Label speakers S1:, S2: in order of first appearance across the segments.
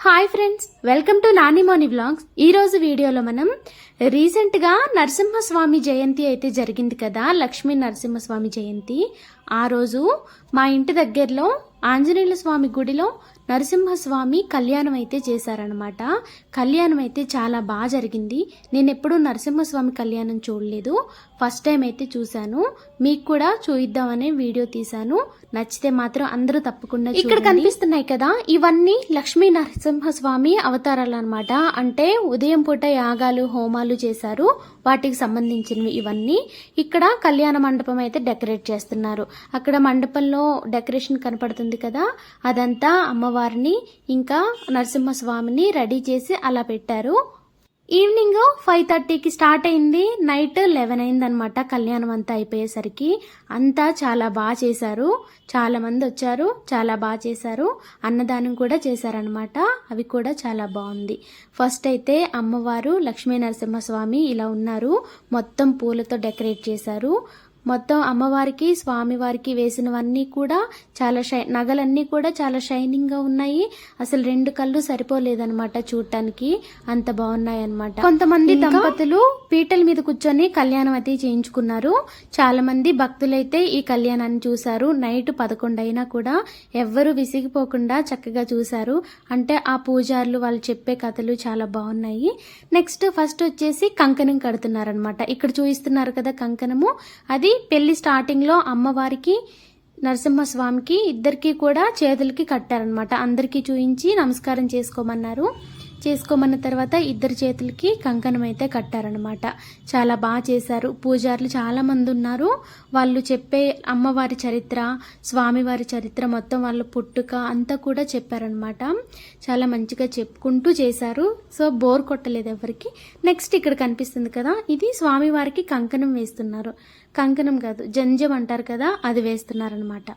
S1: Hi friends welcome to Nanimoni vlogs ఈరోజు వీడియోలో మనం రీసెంట్గా నరసింహస్వామి జయంతి అయితే జరిగింది కదా లక్ష్మీ నరసింహస్వామి జయంతి. ఆ రోజు మా ఇంటి దగ్గరలో ఆంజనేయుల స్వామి గుడిలో నరసింహస్వామి కళ్యాణం అయితే చేశారనమాట కళ్యాణం అయితే చాలా బాగా జరిగింది. నేను ఎప్పుడూ నరసింహస్వామి కళ్యాణం చూడలేదు. ఫస్ట్ టైం అయితే చూశాను. మీకు కూడా చూయిద్దామనే వీడియో తీశాను. నచ్చితే మాత్రం అందరూ తప్పకుండా ఇక్కడ కనిపిస్తున్నాయి కదా ఇవన్నీ లక్ష్మీ నరసింహస్వామి అవతారాలు అనమాట అంటే ఉదయం పూట యాగాలు హోమాలు చేశారు. వాటికి సంబంధించినవి ఇవన్నీ. ఇక్కడ కళ్యాణ మండపం అయితే డెకరేట్ చేస్తున్నారు. అక్కడ మండపంలో డెకరేషన్ కనపడుతుంది కదా అదంతా అమ్మవారిని ఇంకా నరసింహస్వామిని రెడీ చేసి అలా పెట్టారు. ఈవినింగ్ ఫైవ్ థర్టీకి స్టార్ట్ అయింది. నైట్ లెవెన్ అయిందనమాట కళ్యాణం అంతా అయిపోయేసరికి. అంతా చాలా బాగా చేశారు. చాలా మంది వచ్చారు. చాలా బాగా చేశారు. అన్నదానం కూడా చేశారనమాట అవి కూడా చాలా బాగుంది. ఫస్ట్ అయితే అమ్మవారు లక్ష్మీ నరసింహస్వామి ఇలా ఉన్నారు. మొత్తం పూలతో డెకరేట్ చేశారు. మొత్తం అమ్మవారికి స్వామివారికి వేసినవన్నీ కూడా చాలా షై నగలన్నీ కూడా చాలా షైనింగ్గా ఉన్నాయి. అసలు రెండు కళ్ళు సరిపోలేదన్నమాట చూడటానికి అంత బాగున్నాయి అనమాట కొంతమంది దంపతులు పీటల మీద కూర్చొని కళ్యాణం అయితే చేయించుకున్నారు. చాలా మంది భక్తులైతే ఈ కళ్యాణాన్ని చూశారు. నైట్ పదకొండు అయినా కూడా ఎవ్వరు విసిగిపోకుండా చక్కగా చూశారు. అంటే ఆ పూజారులు వాళ్ళు చెప్పే కథలు చాలా బాగున్నాయి. నెక్స్ట్ ఫస్ట్ వచ్చేసి కంకణం కడుతున్నారనమాట ఇక్కడ చూపిస్తున్నారు కదా కంకణము. అది పెళ్ళి స్టార్టింగ్లో అమ్మవారికి నరసింహస్వామికి ఇద్దరికి కూడా చేతులకి కట్టారనమాట అందరికీ చూయించి నమస్కారం చేసుకోమన్నారు. చేసుకోమన్న తర్వాత ఇద్దరు చేతులకి కంకణం అయితే కట్టారనమాట చాలా బాగా చేశారు. పూజారులు చాలామంది ఉన్నారు. వాళ్ళు చెప్పే అమ్మవారి చరిత్ర స్వామివారి చరిత్ర మొత్తం వాళ్ళ పుట్టుక అంతా కూడా చెప్పారనమాట చాలా మంచిగా చెప్పుకుంటూ చేశారు. సో బోర్ కొట్టలేదు ఎవరికి. నెక్స్ట్ ఇక్కడ కనిపిస్తుంది కదా ఇది స్వామివారికి కంకణం వేస్తున్నారు. కంకణం కాదు జంజం అంటారు కదా అది వేస్తున్నారనమాట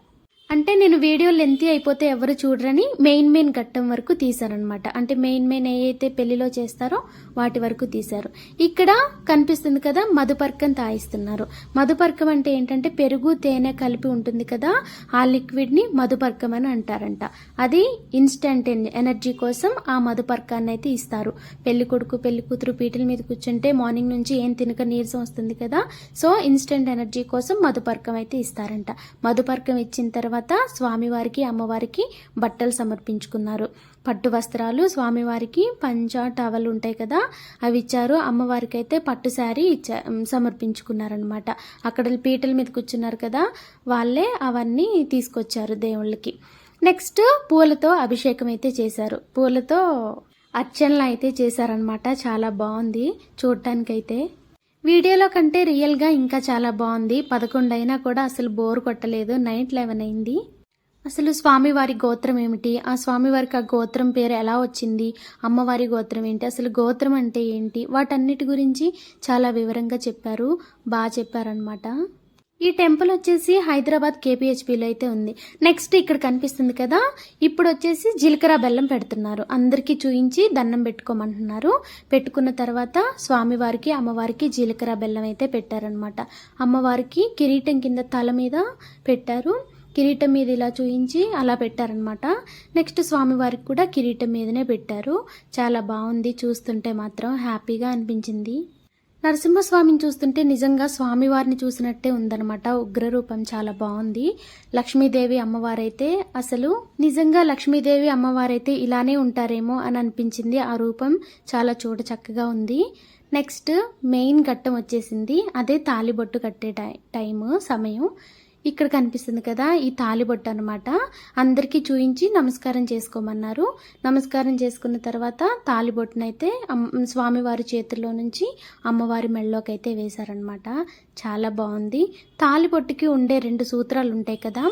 S1: అంటే నేను వీడియో లెంతీ అయిపోతే ఎవరు చూడరని మెయిన్ మెయిన్ ఘట్టం వరకు తీశారనమాట అంటే మెయిన్ మెయిన్ ఏవైతే పెళ్ళిలో చేస్తారో వాటి వరకు తీశారు. ఇక్కడ కనిపిస్తుంది కదా మధుపర్కం తాయిస్తున్నారు. మధుపర్కం అంటే ఏంటంటే పెరుగు తేనె కలిపి ఉంటుంది కదా ఆ లిక్విడ్ని మధుపర్కం అని అంటారంట. అది ఇన్స్టంట్ ఎనర్జీ కోసం ఆ మధుపర్కాన్ని అయితే ఇస్తారు. పెళ్ళి కొడుకు పెళ్ళి కూతురు పీటల మీద కూర్చుంటే మార్నింగ్ నుంచి ఏం తినక నీరసం వస్తుంది కదా సో ఇన్స్టంట్ ఎనర్జీ కోసం మధుపర్కం అయితే ఇస్తారంట. మధుపర్కం ఇచ్చిన తర్వాత తర్వాత స్వామివారికి అమ్మవారికి బట్టలు సమర్పించుకున్నారు. పట్టు వస్త్రాలు స్వామివారికి పంచ టవల్ ఉంటాయి కదా అవి ఇచ్చారు. అమ్మవారికి అయితే పట్టు శారీ ఇచ్చా సమర్పించుకున్నారనమాట అక్కడ పీటల మీద కూర్చున్నారు కదా వాళ్ళే అవన్నీ తీసుకొచ్చారు దేవుళ్ళకి. నెక్స్ట్ పూలతో అభిషేకం అయితే చేశారు. పూలతో అర్చనలు అయితే చేశారనమాట చాలా బాగుంది చూడటానికైతే వీడియోలో కంటే రియల్గా ఇంకా చాలా బాగుంది. పదకొండు అయినా కూడా అసలు బోర్ కొట్టలేదు. నైట్ లెవెన్ అయింది. అసలు స్వామివారి గోత్రం ఏమిటి? ఆ స్వామివారికి ఆ గోత్రం పేరు ఎలా వచ్చింది? అమ్మవారి గోత్రం ఏంటి? అసలు గోత్రం అంటే ఏంటి? వాటన్నిటి గురించి చాలా వివరంగా చెప్పారు. బాగా చెప్పారనమాట ఈ టెంపుల్ వచ్చేసి హైదరాబాద్ కేపీహెచ్పిలో అయితే ఉంది. నెక్స్ట్ ఇక్కడ కనిపిస్తుంది కదా ఇప్పుడు వచ్చేసి జీలకర్ర బెల్లం పెడుతున్నారు. అందరికీ చూయించి దండం పెట్టుకోమంటున్నారు. పెట్టుకున్న తర్వాత స్వామివారికి అమ్మవారికి జీలకర్ర బెల్లం అయితే పెట్టారనమాట అమ్మవారికి కిరీటం కింద తల మీద పెట్టారు. కిరీటం మీద ఇలా చూయించి అలా పెట్టారనమాట నెక్స్ట్ స్వామివారికి కూడా కిరీటం మీదనే పెట్టారు. చాలా బాగుంది చూస్తుంటే మాత్రం హ్యాపీగా అనిపించింది. నరసింహస్వామిని చూస్తుంటే నిజంగా స్వామివారిని చూసినట్టే ఉందన్నమాట. ఉగ్రరూపం చాలా బాగుంది. లక్ష్మీదేవి అమ్మవారైతే అసలు నిజంగా లక్ష్మీదేవి అమ్మవారైతే ఇలానే ఉంటారేమో అని అనిపించింది. ఆ రూపం చాలా చూడ చక్కగా ఉంది. నెక్స్ట్ మెయిన్ ఘట్టం వచ్చేసింది. అదే తాలిబొట్టు కట్టే టై టైము సమయం. ఇక్కడ కనిపిస్తుంది కదా ఈ తాలిబొట్టు అనమాట అందరికీ చూయించి నమస్కారం చేసుకోమన్నారు. నమస్కారం చేసుకున్న తర్వాత తాలిబొట్టునైతే స్వామివారి చేతుల్లో నుంచి అమ్మవారి మెళ్ళలోకి అయితే వేశారనమాట చాలా బాగుంది. తాలిబొట్టుకి ఉండే రెండు సూత్రాలు ఉంటాయి కదా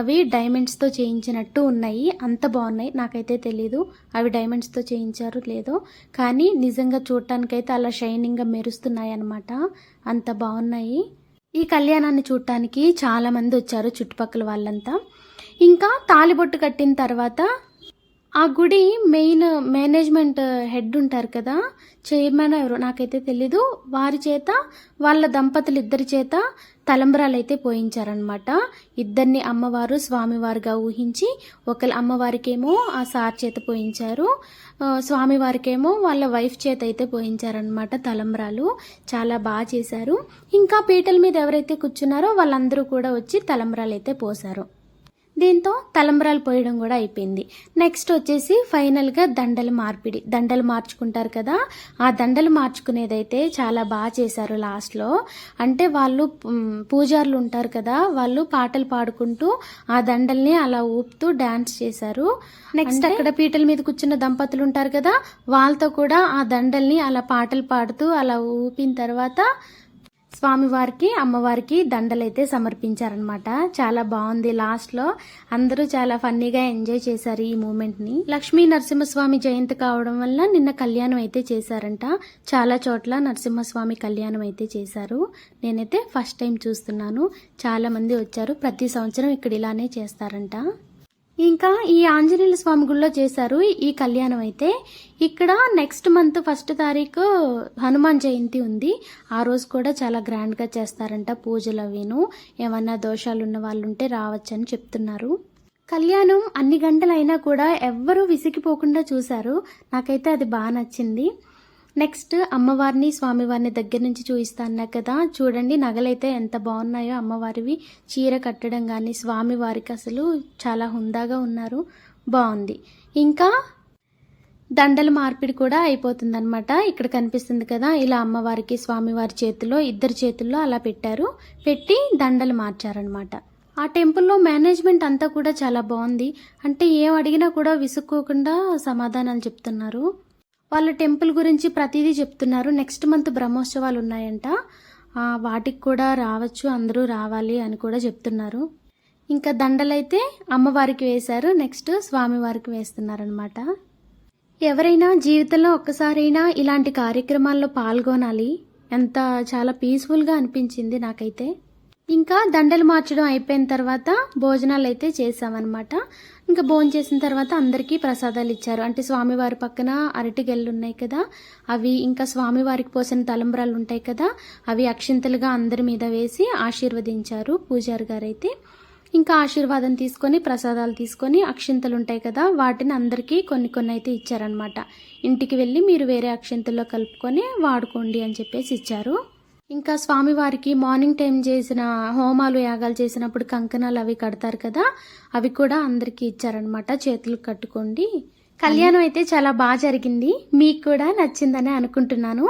S1: అవి డైమండ్స్తో చేయించినట్టు ఉన్నాయి. అంత బాగున్నాయి. నాకైతే తెలీదు అవి డైమండ్స్తో చేయించారు లేదో. కానీ నిజంగా చూడటానికైతే అలా షైనింగ్గా మెరుస్తున్నాయి అనమాట అంత బాగున్నాయి. ఈ కళ్యాణాన్ని చూడటానికి చాలామంది వచ్చారు చుట్టుపక్కల వాళ్ళంతా. ఇంకా తాలిబొట్టు కట్టిన తర్వాత ఆ గుడి మెయిన్ మేనేజ్మెంట్ హెడ్ ఉంటారు కదా చైర్మన్ ఎవరు నాకైతే తెలీదు. వారి చేత వాళ్ళ దంపతులు ఇద్దరి చేత తలంబరాలు అయితే పోయించారనమాట ఇద్దరిని అమ్మవారు స్వామివారుగా ఊహించి ఒకళ్ళ అమ్మవారికేమో ఆ సార్ చేత పోయించారు. స్వామివారికేమో వాళ్ళ వైఫ్ చేత అయితే పోయించారనమాట తలంబరాలు. చాలా బాగా చేశారు. ఇంకా పీటల మీద ఎవరైతే కూర్చున్నారో వాళ్ళందరూ కూడా వచ్చి తలంబ్రాలు అయితే పోసారు దీంతో తలంబరాలు పోయడం కూడా అయిపోయింది. నెక్స్ట్ వచ్చేసి ఫైనల్గా దండలు మార్పిడి. దండలు మార్చుకుంటారు కదా ఆ దండలు మార్చుకునేదైతే చాలా బాగా చేశారు లాస్ట్లో అంటే వాళ్ళు పూజారులు ఉంటారు కదా వాళ్ళు పాటలు పాడుకుంటూ ఆ దండల్ని అలా ఊపుతూ డాన్స్ చేశారు. నెక్స్ట్ అక్కడ పీటల మీద కూర్చున్న దంపతులు ఉంటారు కదా వాళ్ళతో కూడా ఆ దండల్ని అలా పాటలు పాడుతూ అలా ఊపిన తర్వాత స్వామివారికి అమ్మవారికి దండలైతే సమర్పించారనమాట చాలా బాగుంది. లాస్ట్లో అందరూ చాలా ఫన్నీగా ఎంజాయ్ చేశారు ఈ మూమెంట్ని. లక్ష్మీ నరసింహస్వామి జయంతి కావడం వల్ల నిన్న కళ్యాణం అయితే చేశారంట. చాలా చోట్ల నరసింహస్వామి కళ్యాణం అయితే చేశారు. నేనైతే ఫస్ట్ టైం చూస్తున్నాను. చాలా మంది వచ్చారు. ప్రతి సంవత్సరం ఇక్కడ ఇలానే చేస్తారంట. ఇంకా ఈ ఆంజనేయుల స్వామి గుళ్ళో చేశారు ఈ కళ్యాణం అయితే. ఇక్కడ నెక్స్ట్ మంత్ ఫస్ట్ తారీఖు హనుమాన్ జయంతి ఉంది. ఆ రోజు కూడా చాలా గ్రాండ్గా చేస్తారంట పూజలు అవిను. ఏమన్నా దోషాలు ఉన్న వాళ్ళు ఉంటే రావచ్చని చెప్తున్నారు. కళ్యాణం అన్ని గంటలైనా కూడా ఎవ్వరూ విసిగిపోకుండా చూశారు. నాకైతే అది బాగా నచ్చింది. నెక్స్ట్ అమ్మవారిని స్వామివారిని దగ్గర నుంచి చూపిస్తాను కదా. చూడండి నగలైతే ఎంత బాగున్నాయో అమ్మవారివి. చీర కట్టడం కానీ స్వామివారికి అసలు చాలా హుందాగా ఉన్నారు. బాగుంది. ఇంకా దండల మార్పిడి కూడా అయిపోతుంది అనమాట ఇక్కడ కనిపిస్తుంది కదా ఇలా అమ్మవారికి స్వామివారి చేతిలో ఇద్దరు చేతుల్లో అలా పెట్టారు. పెట్టి దండలు మార్చారనమాట ఆ టెంపుల్లో మేనేజ్మెంట్ అంతా కూడా చాలా బాగుంది. అంటే ఏం అడిగినా కూడా విసుక్కోకుండా సమాధానాలు చెప్తున్నారు. వాళ్ళ టెంపుల్ గురించి ప్రతిదీ చెప్తున్నారు. నెక్స్ట్ మంత్ బ్రహ్మోత్సవాలు ఉన్నాయంట. వాటికి కూడా రావచ్చు అందరూ రావాలి అని కూడా చెప్తున్నారు. ఇంకా దండలైతే అమ్మవారికి వేశారు. నెక్స్ట్ స్వామివారికి వేస్తున్నారనమాట ఎవరైనా జీవితంలో ఒక్కసారైనా ఇలాంటి కార్యక్రమాల్లో పాల్గొనాలి. ఎంత చాలా పీస్ఫుల్గా అనిపించింది నాకైతే. ఇంకా దండలు మార్చడం అయిపోయిన తర్వాత భోజనాలు అయితే చేసామన్నమాట. ఇంకా భోజనం చేసిన తర్వాత అందరికీ ప్రసాదాలు ఇచ్చారు. అంటే స్వామివారి పక్కన అరటిగెళ్ళు ఉన్నాయి కదా అవి ఇంకా స్వామివారికి పోసిన తలంబ్రాలు ఉంటాయి కదా అవి అక్షింతలుగా అందరి మీద వేసి ఆశీర్వదించారు పూజారి గారు అయితే ఇంకా ఆశీర్వాదం తీసుకొని ప్రసాదాలు తీసుకొని అక్షింతలు ఉంటాయి కదా వాటిని అందరికీ కొన్ని కొన్ని అయితే ఇచ్చారనమాట ఇంటికి వెళ్ళి మీరు వేరే అక్షింతల్లో కలుపుకొని వాడుకోండి అని చెప్పేసి ఇచ్చారు. ఇంకా స్వామివారికి మార్నింగ్ టైం చేసిన హోమాలు యాగాలు చేసినప్పుడు కంకణాలు అవి కడతారు కదా అవి కూడా అందరికీ ఇచ్చారనమాట చేతులు కట్టుకోండి. కళ్యాణం అయితే చాలా బాగా జరిగింది. మీకు కూడా నచ్చిందని అనుకుంటున్నాను.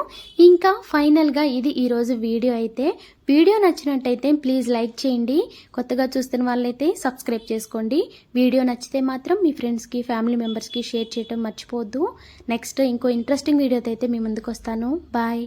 S1: ఇంకా ఫైనల్గా ఇది ఈరోజు వీడియో అయితే. వీడియో నచ్చినట్టయితే ప్లీజ్ లైక్ చేయండి. కొత్తగా చూస్తున్న వాళ్ళైతే సబ్స్క్రైబ్ చేసుకోండి. వీడియో నచ్చితే మాత్రం మీ ఫ్రెండ్స్కి ఫ్యామిలీ మెంబర్స్కి షేర్ చేయడం మర్చిపోవద్దు. నెక్స్ట్ ఇంకో ఇంట్రెస్టింగ్ వీడియోతో అయితే మీ ముందుకు వస్తాను. బాయ్.